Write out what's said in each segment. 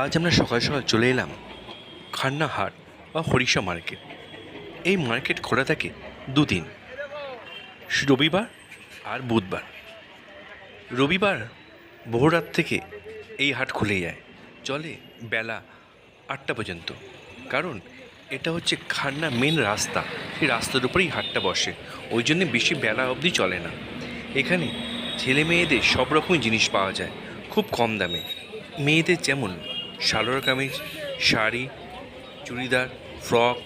আজ আমরা সকাল সকাল চলে এলাম খান্না হাট বা হরিষা মার্কেট। এই মার্কেট খোলা থাকে দুদিন, রবিবার আর বুধবার। রবিবার ভোররাত থেকে এই হাট খুলে যায়, চলে বেলা আটটা পর্যন্ত। কারণ এটা হচ্ছে খান্না মেন রাস্তা, সেই রাস্তার উপরেই হাটটা বসে। ওই জন্যে বেশি বেলা অবধি চলে না। এখানে ছেলে মেয়েদের সব রকমই জিনিস পাওয়া যায়, খুব কম দামে। মেয়েদের যেমন সালোয়ার কামিজ শাড়ি, চুড়িদার, ফ্রক,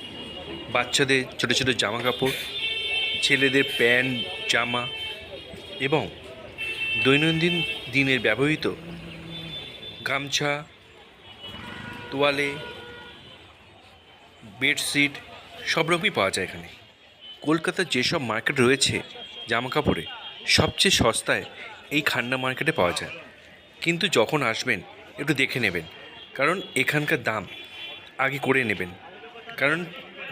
বাচ্চাদের ছোটো ছোটো জামা কাপড় ছেলেদের প্যান্ট, জামা এবং দৈনন্দিন দিনের ব্যবহৃত গামছা, তোয়ালে, বেডশিট, সব রকমই পাওয়া যায় এখানে। কলকাতার যেসব মার্কেট রয়েছে জামা কাপড়ে সবচেয়ে সস্তায় এই খান্না মার্কেটে পাওয়া যায়। কিন্তু যখন আসবেন, একটু দেখে নেবেন। কারণ এখানকার দাম আগে করে নেবেন। কারণ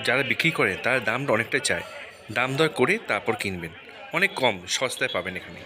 যারা বিক্রি করে, তার দামটা অনেকটা চায়। দাম দর করে তারপর কিনবেন। অনেক কম, সস্তায় পাবেন এখানে।